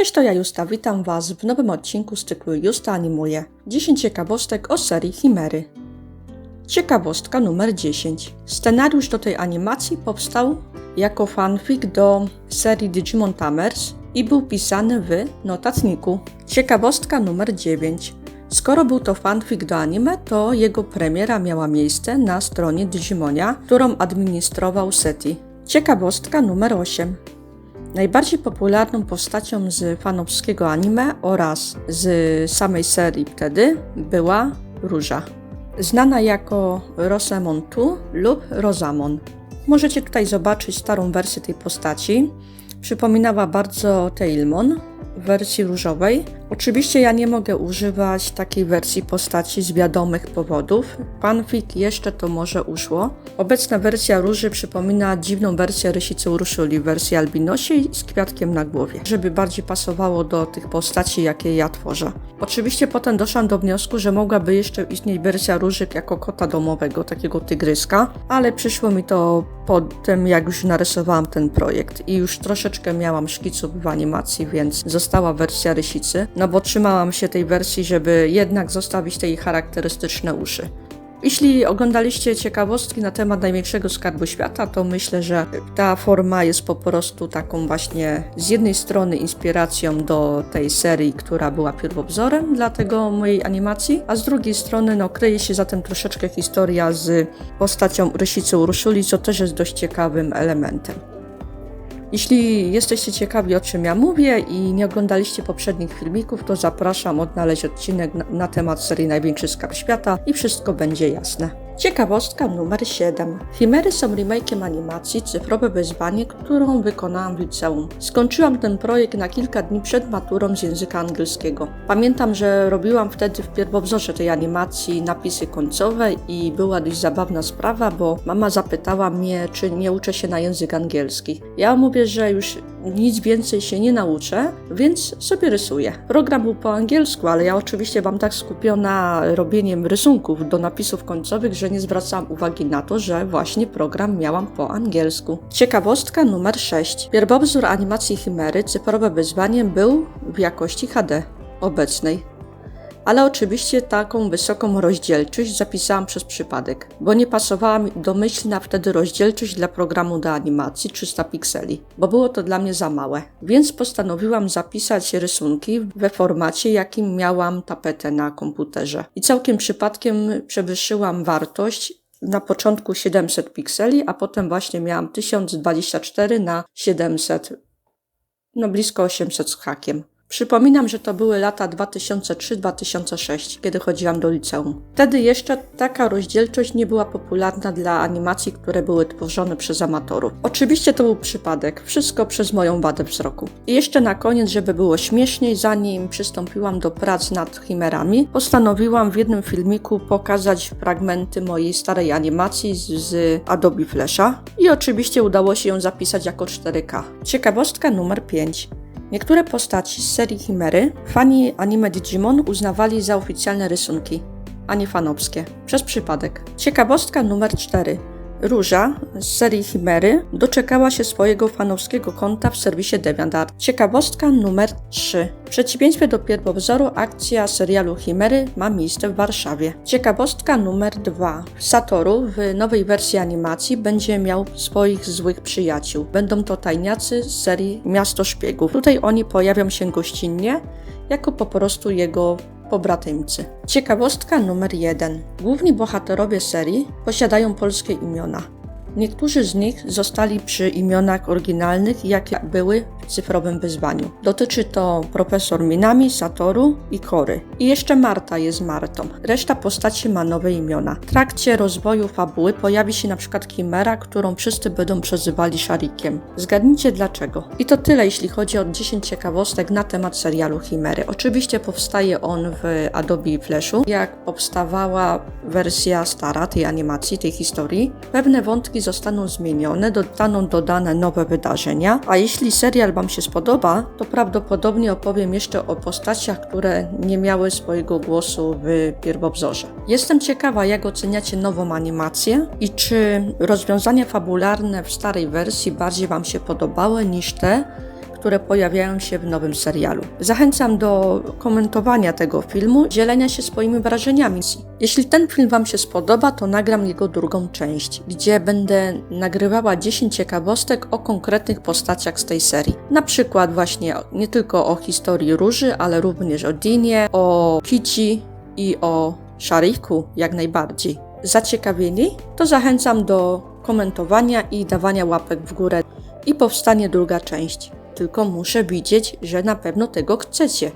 Cześć, to ja Justa, witam Was w nowym odcinku z cyklu Justa Animuje. 10 ciekawostek o serii Chimery. Ciekawostka numer 10. Scenariusz do tej animacji powstał jako fanfic do serii Digimon Tamers i był pisany w notatniku. Ciekawostka numer 9. Skoro był to fanfic do anime, to jego premiera miała miejsce na stronie Digimonia, którą administrował Seti. Ciekawostka numer 8. Najbardziej popularną postacią z fanowskiego anime oraz z samej serii wtedy była Róża, znana jako Rosamon Tu lub Rosamon. Możecie tutaj zobaczyć starą wersję tej postaci. Przypominała bardzo Tailmon w wersji różowej. Oczywiście ja nie mogę używać takiej wersji postaci z wiadomych powodów. Fanfic jeszcze to może uszło. Obecna wersja róży przypomina dziwną wersję rysicy Urszuli, wersję albinosi z kwiatkiem na głowie, żeby bardziej pasowało do tych postaci, jakie ja tworzę. Oczywiście potem doszłam do wniosku, że mogłaby jeszcze istnieć wersja róży jako kota domowego, takiego tygryska, ale przyszło mi to po tym, jak już narysowałam ten projekt i już troszeczkę miałam szkiców w animacji, więc została wersja rysicy, no bo trzymałam się tej wersji, żeby jednak zostawić te jej charakterystyczne uszy. Jeśli oglądaliście ciekawostki na temat największego skarbu świata, to myślę, że ta forma jest po prostu taką właśnie z jednej strony inspiracją do tej serii, która była pierwowzorem dla tego mojej animacji, a z drugiej strony no, kryje się zatem troszeczkę historia z postacią Rysicy Urszuli, co też jest dość ciekawym elementem. Jeśli jesteście ciekawi o czym ja mówię i nie oglądaliście poprzednich filmików, to zapraszam odnaleźć odcinek na, na temat serii Największy Skarb Świata i wszystko będzie jasne. Ciekawostka numer 7. Chimery są remake'iem animacji Cyfrowe Wyzwanie, którą wykonałam w liceum. Skończyłam ten projekt na kilka dni przed maturą z języka angielskiego. Pamiętam, że robiłam wtedy w pierwowzorze tej animacji napisy końcowe i była dość zabawna sprawa, bo mama zapytała mnie, czy nie uczę się na język angielski. Ja mówię, że już nic więcej się nie nauczę, więc sobie rysuję. Program był po angielsku, ale ja oczywiście byłam tak skupiona robieniem rysunków do napisów końcowych, że nie zwracałam uwagi na to, że właśnie program miałam po angielsku. Ciekawostka numer 6. Pierwowzór animacji Chimery Cyfrowe Wyzwanie był w jakości HD obecnej ale oczywiście taką wysoką rozdzielczość zapisałam przez przypadek, bo nie pasowała mi domyślna wtedy rozdzielczość dla programu do animacji 300 pikseli, bo było to dla mnie za małe. Więc postanowiłam zapisać rysunki we formacie, jakim miałam tapetę na komputerze. I całkiem przypadkiem przewyższyłam wartość na początku 700 pikseli, a potem właśnie miałam 1024 na 700, no blisko 800 z hakiem. Przypominam, że to były lata 2003-2006, kiedy chodziłam do liceum. Wtedy jeszcze taka rozdzielczość nie była popularna dla animacji, które były tworzone przez amatorów. Oczywiście to był przypadek, wszystko przez moją wadę wzroku. I jeszcze na koniec, żeby było śmieszniej, zanim przystąpiłam do prac nad chimerami, postanowiłam w jednym filmiku pokazać fragmenty mojej starej animacji z, z Adobe Flasha i oczywiście udało się ją zapisać jako 4K. Ciekawostka numer 5. Niektóre postaci z serii Chimery fani anime Digimon uznawali za oficjalne rysunki, a nie fanowskie, przez przypadek. Ciekawostka numer 4. Róża z serii Chimery doczekała się swojego fanowskiego konta w serwisie DeviantArt. Ciekawostka numer 3. W przeciwieństwie do pierwowzoru akcja serialu Chimery ma miejsce w Warszawie. Ciekawostka numer 2. Satoru w nowej wersji animacji będzie miał swoich złych przyjaciół. Będą to tajniacy z serii Miasto Szpiegów. Tutaj oni pojawią się gościnnie, jako po prostu jego pobratymcy. Ciekawostka numer 1. Główni bohaterowie serii posiadają polskie imiona. Niektórzy z nich zostali przy imionach oryginalnych, jakie były w cyfrowym wyzwaniu. Dotyczy to profesor Minami, Satoru i Kory. I jeszcze Marta jest Martą. Reszta postaci ma nowe imiona. W trakcie rozwoju fabuły pojawi się przykład Chimera, którą wszyscy będą przezywali Sharikiem. Zgadnijcie dlaczego. I to tyle, jeśli chodzi o 10 ciekawostek na temat serialu Chimery. Oczywiście powstaje on w Adobe Flashu. Jak powstawała wersja stara tej animacji, tej historii, pewne wątki zostaną zmienione, zostaną dodane nowe wydarzenia, a jeśli serial Wam się spodoba, to prawdopodobnie opowiem jeszcze o postaciach, które nie miały swojego głosu w pierwowzorze. Jestem ciekawa, jak oceniacie nową animację i czy rozwiązania fabularne w starej wersji bardziej Wam się podobały niż te, które pojawiają się w nowym serialu. Zachęcam do komentowania tego filmu, dzielenia się swoimi wrażeniami. Jeśli ten film Wam się spodoba, to nagram jego drugą część, gdzie będę nagrywała 10 ciekawostek o konkretnych postaciach z tej serii. Na przykład właśnie nie tylko o historii Róży, ale również o Dinie, o Kici i o Szariku jak najbardziej. Zaciekawieni? To zachęcam do komentowania i dawania łapek w górę i powstanie druga część. Tylko muszę widzieć, że na pewno tego chcecie.